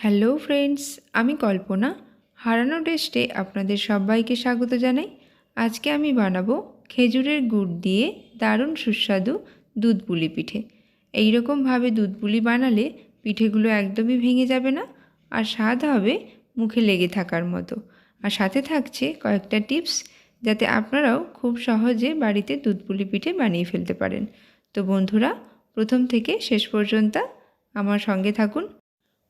Hello friends, আমি কল্পনা। হারানো টেস্টে আপনাদের সবাইকে স্বাগত জানাই। আজকে আমি বানাবো খেজুরের গুড় দিয়ে দারুণ সুস্বাদু দুধ পুলি পিঠে। এইরকমভাবে দুধ পুলি বানালে পিঠেগুলো একদমই ভেঙে যাবে না আর স্বাদ হবে মুখে লেগে থাকার মতো। আর সাথে থাকছে কয়েকটা টিপস যাতে আপনারাও খুব সহজে বাড়িতে দুধ পুলি পিঠে বানিয়ে ফেলতে পারেন। তো বন্ধুরা, প্রথম থেকে শেষ পর্যন্ত আমার সঙ্গে থাকুন।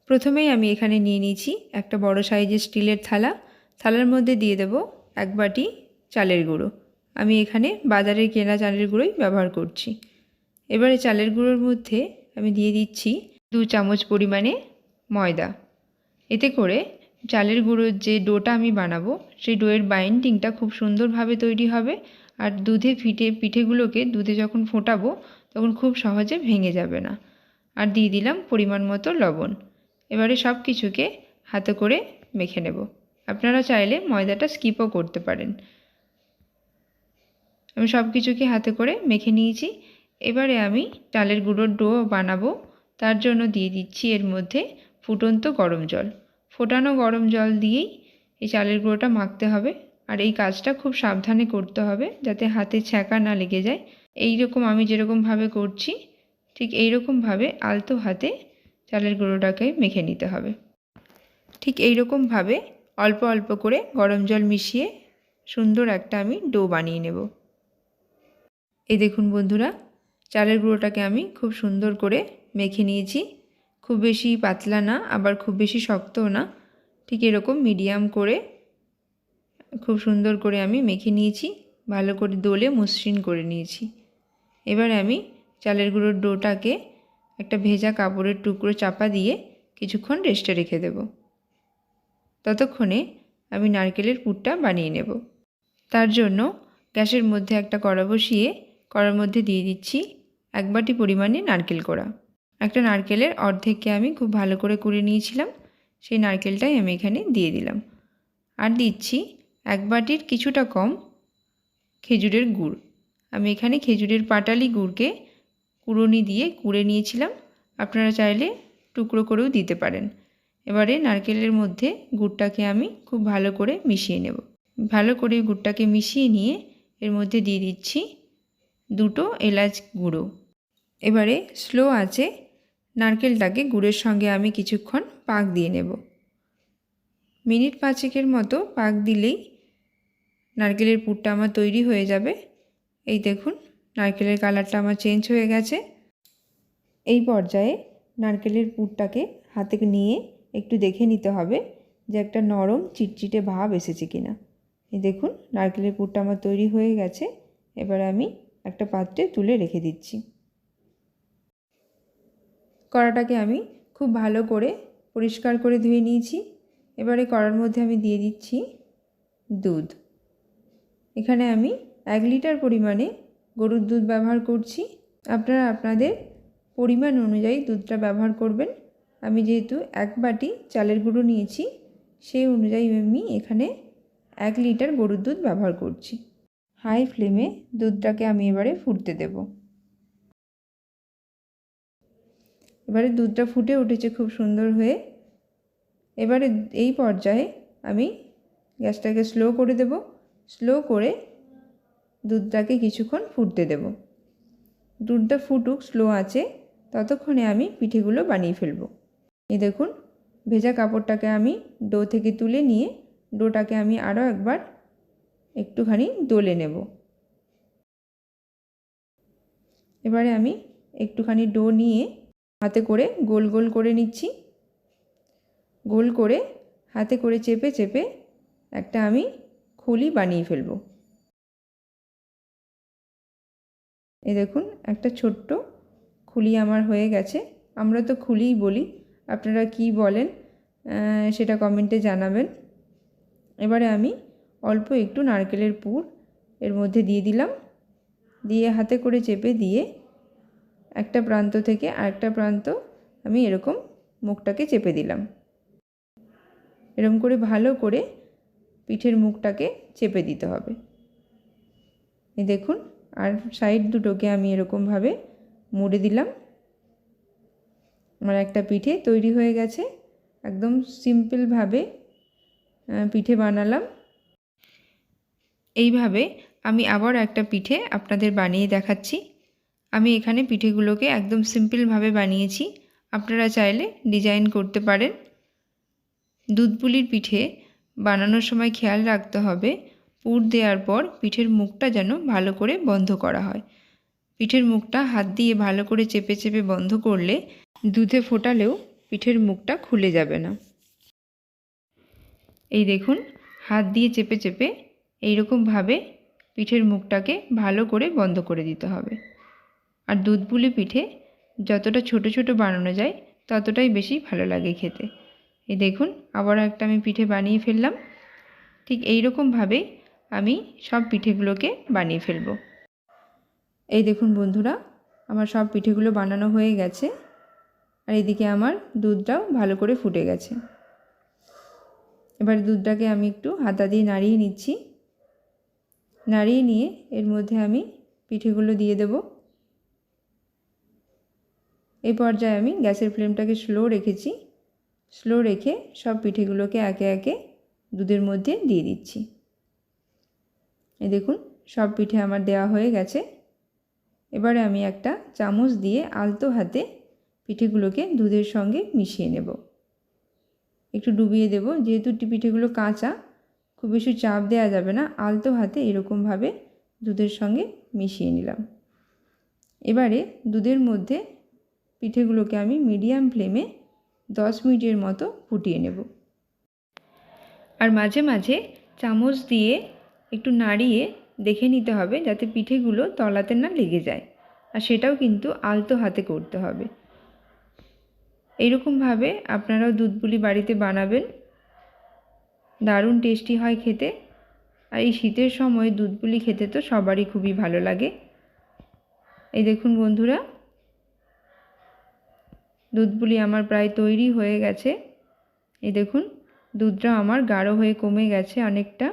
প্রথমেই আমি এখানে নিয়ে নিয়েছি একটা বড় সাইজের স্টিলের থালা। থালার মধ্যে দিয়ে দেব এক বাটি চালের গুঁড়ো। আমি এখানে বাজারের কেনা চালের গুঁড়োই ব্যবহার করছি। এবারে চালের গুঁড়োর মধ্যে আমি দিয়ে দিচ্ছি দু চামচ পরিমাণে ময়দা। এতে করে চালের গুঁড়োর যে ডোটা আমি বানাবো, সেই ডোয়ের বাইন্ডিংটা খুব সুন্দরভাবে তৈরি হবে আর দুধে ফিটে, পিঠেগুলোকে দুধে যখন ফোটাবো, তখন খুব সহজে ভেঙে যাবে না। আর দিয়ে দিলাম পরিমাণ মতো লবণ। এবারে সব কিছুকে হাতে করে মেখে নেব। আপনারা চাইলে ময়দাটা স্কিপও করতে পারেন। আমি সব কিছুকে হাতে করে মেখে নিয়েছি। এবারে আমি চালের গুঁড়োর ডো বানাবো। তার জন্য দিয়ে দিচ্ছি এর মধ্যে ফুটন্ত গরম জল। ফোটানো গরম জল দিয়েই এই চালের গুঁড়োটা মাখতে হবে। আর এই কাজটা খুব সাবধানে করতে হবে যাতে হাতে ছ্যাঁকা না লেগে যায়। এই রকম আমি যেরকমভাবে করছি, ঠিক এই রকমভাবে আলতো হাতে চালের গুঁড়োটাকে মেখে নিতে হবে। ঠিক এই রকমভাবে অল্প অল্প করে গরম জল মিশিয়ে সুন্দর একটা আমি ডো বানিয়ে নেব। এই দেখুন বন্ধুরা, চালের গুঁড়োটাকে আমি খুব সুন্দর করে মেখে নিয়েছি। খুব বেশি পাতলা না, আবার খুব বেশি শক্তও না। ঠিক এরকম মিডিয়াম করে খুব সুন্দর করে আমি মেখে নিয়েছি। ভালো করে দোলে মসৃণ করে নিয়েছি। এবার আমি চালের গুঁড়োর ডোটাকে একটা ভেজা কাপড়ের টুকরো চাপা দিয়ে কিছুক্ষণ রেস্টে রেখে দেব। ততক্ষণে আমি নারকেলের পুরটা বানিয়ে নেব। তার জন্য গ্যাসের মধ্যে একটা কড়া বসিয়ে কড়ার মধ্যে দিয়ে দিচ্ছি এক বাটি পরিমাণে নারকেল কোড়া। একটা নারকেলের অর্ধেককে আমি খুব ভালো করে কুড়ে নিয়েছিলাম, সেই নারকেলটাই আমি এখানে দিয়ে দিলাম। আর দিচ্ছি এক বাটির কিছুটা কম খেজুরের গুড়। আমি এখানে খেজুরের পাটালি গুড়কে কুড়োনি দিয়ে কুড়ে নিয়েছিলাম। আপনারা চাইলে টুকরো করেও দিতে পারেন। এবারে নারকেলের মধ্যে গুড়টাকে আমি খুব ভালো করে মিশিয়ে নেব। ভালো করে গুড়টাকে মিশিয়ে নিয়ে এর মধ্যে দিয়ে দিচ্ছি দুটো এলাচ গুঁড়ো। এবারে স্লো আছে নারকেলটাকে গুড়ের সঙ্গে আমি কিছুক্ষণ পাক দিয়ে নেব। মিনিট পাঁচেকের মতো পাক দিলেই নারকেলের পুরটা আমার তৈরি হয়ে যাবে। এই দেখুন নারকেলের কালারটা আমার চেঞ্জ হয়ে গেছে। এই পর্যায়ে নারকেলের পুরটাকে হাতে নিয়ে একটু দেখে নিতে হবে যে একটা নরম চিটচিটে ভাব এসেছে কিনা। এই দেখুন, নারকেলের পুরটা আমার তৈরি হয়ে গেছে। এবার আমি একটা পাত্রে তুলে রেখে দিচ্ছি। কড়াটাকে আমি খুব ভালো করে পরিষ্কার করে ধুয়ে নিয়েছি। এবারে কড়ার মধ্যে আমি দিয়ে দিচ্ছি দুধ। এখানে আমি এক লিটার পরিমাণে গরুর দুধ ব্যবহার করছি। আপনারা আপনাদের পরিমাণ অনুযায়ী দুধটা ব্যবহার করবেন। আমি যেহেতু এক বাটি চালের গুঁড়ো নিয়েছি, সেই অনুযায়ী আমি এখানে এক লিটার গরুর দুধ ব্যবহার করছি। হাই ফ্লেমে দুধটাকে আমি এবারে ফুটতে দেব। এবারে দুধটা ফুটে উঠেছে খুব সুন্দর হয়ে। এবারে এই পর্যায়ে আমি গ্যাসটাকে স্লো করে দেব। স্লো করে দুধটাকে কিছুক্ষণ ফুটতে দেব। দুধটা ফুটুক, স্লো আছে, ততক্ষণে আমি পিঠেগুলো বানিয়ে ফেলব। এ দেখুন, ভেজা কাপড়টাকে আমি ডো থেকে তুলে নিয়ে, ডোটাকে আমি আরও একবার একটুখানি দোলে নেব। এবারে আমি একটুখানি ডো নিয়ে হাতে করে গোল গোল করে নিচ্ছি। গোল করে হাতে করে চেপে চেপে একটা আমি খুলি বানিয়ে ফেলব। এই দেখুন, একটা ছোট্ট খুলি আমার হয়ে গেছে। আমরা তো খুলিই বলি, আপনারা কি বলেন সেটা কমেন্টে জানাবেন। এবারে আমি অল্প একটু নারকেলের পুর এর মধ্যে দিয়ে দিলাম। দিয়ে হাতে করে চেপে দিয়ে একটা প্রান্ত থেকে আরেকটা প্রান্ত আমি এরকম মুখটাকে চেপে দিলাম। এরকম করে ভালো করে পিঠের মুখটাকে চেপে দিতে হবে। এই দেখুন আর সাইড দুটোকে আমি এরকমভাবে মুড়ে দিলাম। আমার একটা পিঠে তৈরি হয়ে গেছে। একদম সিম্পলভাবে পিঠে বানালাম। এইভাবে আমি আবার একটা পিঠে আপনাদের বানিয়ে দেখাচ্ছি। আমি এখানে পিঠেগুলোকে একদম সিম্পলভাবে বানিয়েছি। আপনারা চাইলে ডিজাইন করতে পারেন। দুধ পুলির পিঠে বানানোর সময় খেয়াল রাখতে হবে পুর দেওয়ার পর পিঠের মুখটা যেন ভালো করে বন্ধ করা হয়। পিঠের মুখটা হাত দিয়ে ভালো করে চেপে চেপে বন্ধ করলে দুধে ফোটালেও পিঠের মুখটা খুলে যাবে না। এই দেখুন, হাত দিয়ে চেপে চেপে এইরকমভাবে পিঠের মুখটাকে ভালো করে বন্ধ করে দিতে হবে। আর দুধ পুলি পিঠে যতটা ছোট ছোট বানানো যায়, ততটাই বেশি ভালো লাগে খেতে। এই দেখুন আবার একটা আমি পিঠে বানিয়ে ফেললাম। ঠিক এই রকমভাবেই আমি সব পিঠেগুলোকে বানিয়ে ফেলব। এই দেখুন বন্ধুরা, আমার সব পিঠেগুলো বানানো হয়ে গেছে আর এদিকে আমার দুধটাও ভালো করে ফুটে গেছে। এবার দুধটাকে আমি একটু হাতা দিয়ে নাড়িয়ে নিচ্ছি। নাড়িয়ে নিয়ে এর মধ্যে আমি পিঠেগুলো দিয়ে দেব। এই পর্যায়ে আমি গ্যাসের ফ্লেমটাকে স্লো রেখেছি। স্লো রেখে সব পিঠেগুলোকে একে একে দুধের মধ্যে দিয়ে দিচ্ছি। এই দেখুন, সব পিঠে আমার দেওয়া হয়ে গেছে। এবারে আমি একটা চামচ দিয়ে আলতো হাতে পিঠেগুলোকে দুধের সঙ্গে মিশিয়ে নেব। একটু ডুবিয়ে দেব, যেহেতু পিঠেগুলো কাঁচা, খুব বেশি চাপ দেওয়া যাবে না। আলতো হাতে এরকমভাবে দুধের সঙ্গে মিশিয়ে নিলাম। এবারে দুধের মধ্যে পিঠেগুলোকে আমি মিডিয়াম ফ্লেমে দশ মিনিটের মতো ফুটিয়ে নেব। আর মাঝে মাঝে চামচ দিয়ে একটু নাড়িয়ে দেখে নিতে হবে যাতে পিঠেগুলো তলাতে না লেগে যায়। আর সেটাও কিন্তু আলতো হাতে করতে হবে। এইরকমভাবে আপনারাও দুধ পুলি বাড়িতে বানাবেন। দারুণ টেস্টি হয় খেতে। আর এই শীতের সময় দুধ পুলি খেতে তো সবারই খুবই ভালো লাগে। এই দেখুন বন্ধুরা দুধ পুলি আমার প্রায় তৈরি হয়ে গেছে। এই দেখুন, দুধটা আমার গাঢ় হয়ে কমে গেছে অনেকটা।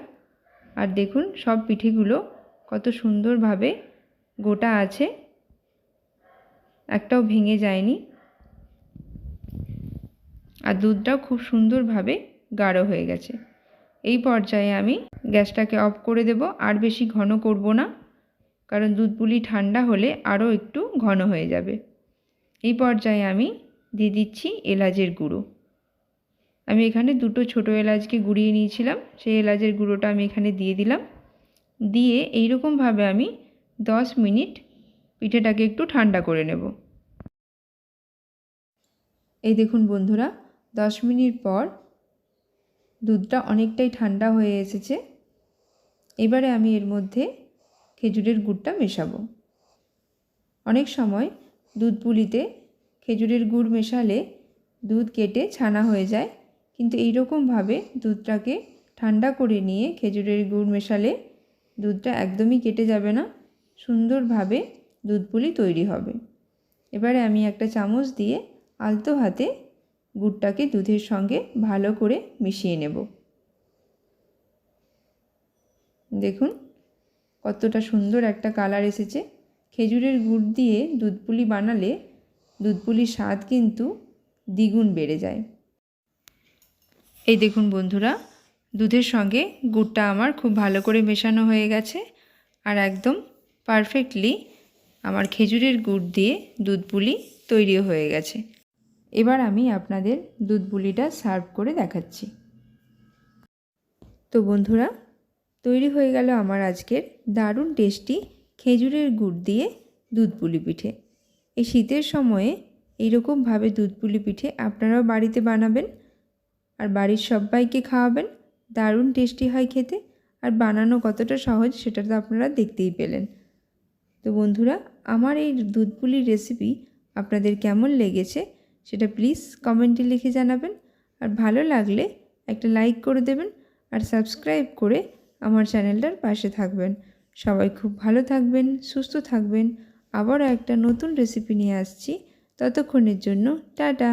আর দেখুন সব পিঠেগুলো কত সুন্দরভাবে গোটা আছে। একটাও ভেঙে যায়নি। আর দুধটাও খুব সুন্দরভাবে গাঢ় হয়ে গেছে। এই পর্যায়ে আমি গ্যাসটাকে অফ করে দেব, আর বেশি ঘন করব না, কারণ দুধ পুলি ঠান্ডা হলে আরও একটু ঘন হয়ে যাবে। এই পর্যায়ে আমি দিয়ে দিচ্ছি এলাচের গুঁড়ো। আমি এখানে দুটো ছোটো এলাচকে গুঁড়িয়ে নিয়েছিলাম। সেই এলাচের গুঁড়োটা আমি এখানে দিয়ে দিলাম। দিয়ে এই এইরকমভাবে আমি দশ মিনিট পিঠেটাকে একটু ঠান্ডা করে নেব। এই দেখুন বন্ধুরা, দশ মিনিট পর দুধটা অনেকটাই ঠান্ডা হয়ে এসেছে। এবারে আমি এর মধ্যে খেজুরের গুড়টা মেশাবো। অনেক সময় দুধ পুলিতে খেজুরের গুড় মেশালে দুধ কেটে ছানা হয়ে যায়। কিন্তু এইরকমভাবে দুধটাকে ঠান্ডা করে নিয়ে খেজুরের গুড় মেশালে দুধটা একদমই কেটে যাবে না, সুন্দরভাবে দুধ পুলি তৈরি হবে। এবারে আমি একটা চামচ দিয়ে আলতো হাতে গুড়টাকে দুধের সঙ্গে ভালো করে মিশিয়ে নেব। দেখুন, কতটা সুন্দর একটা কালার এসেছে। খেজুরের গুড় দিয়ে দুধ পুলি বানালে দুধ পুলির স্বাদ কিন্তু দ্বিগুণ বেড়ে যায়। এই দেখুন বন্ধুরা, দুধের সঙ্গে গুড়টা আমার খুব ভালো করে মেশানো হয়ে গেছে আর একদম পারফেক্টলি আমার খেজুরের গুড় দিয়ে দুধ পুলি তৈরিও হয়ে গেছে। এবার আমি আপনাদের দুধ পুলিটা সার্ভ করে দেখাচ্ছি। তো বন্ধুরা, তৈরি হয়ে গেল আমার আজকের দারুণ টেস্টি খেজুরের গুড় দিয়ে দুধ পুলি পিঠে। এই শীতের সময়ে এইরকমভাবে দুধ পুলি পিঠে আপনারাও বাড়িতে বানাবেন। আর বাড়ির সবাইকে খাওয়াবেন। দারুণ টেস্টি হয় খেতে। আর বানানো কতটা সহজ সেটা তো আপনারা দেখতেই পেলেন। তো বন্ধুরা, আমার এই দুধ পুলির রেসিপি আপনাদের কেমন লেগেছে সেটা প্লিজ কমেন্টে লিখে জানাবেন। আর ভালো লাগলে একটা লাইক করে দেবেন আর সাবস্ক্রাইব করে আমার চ্যানেলটার পাশে থাকবেন। সবাই খুব ভালো থাকবেন, সুস্থ থাকবেন। আবারও একটা নতুন রেসিপি নিয়ে আসছি। ততক্ষণের জন্য টাটা!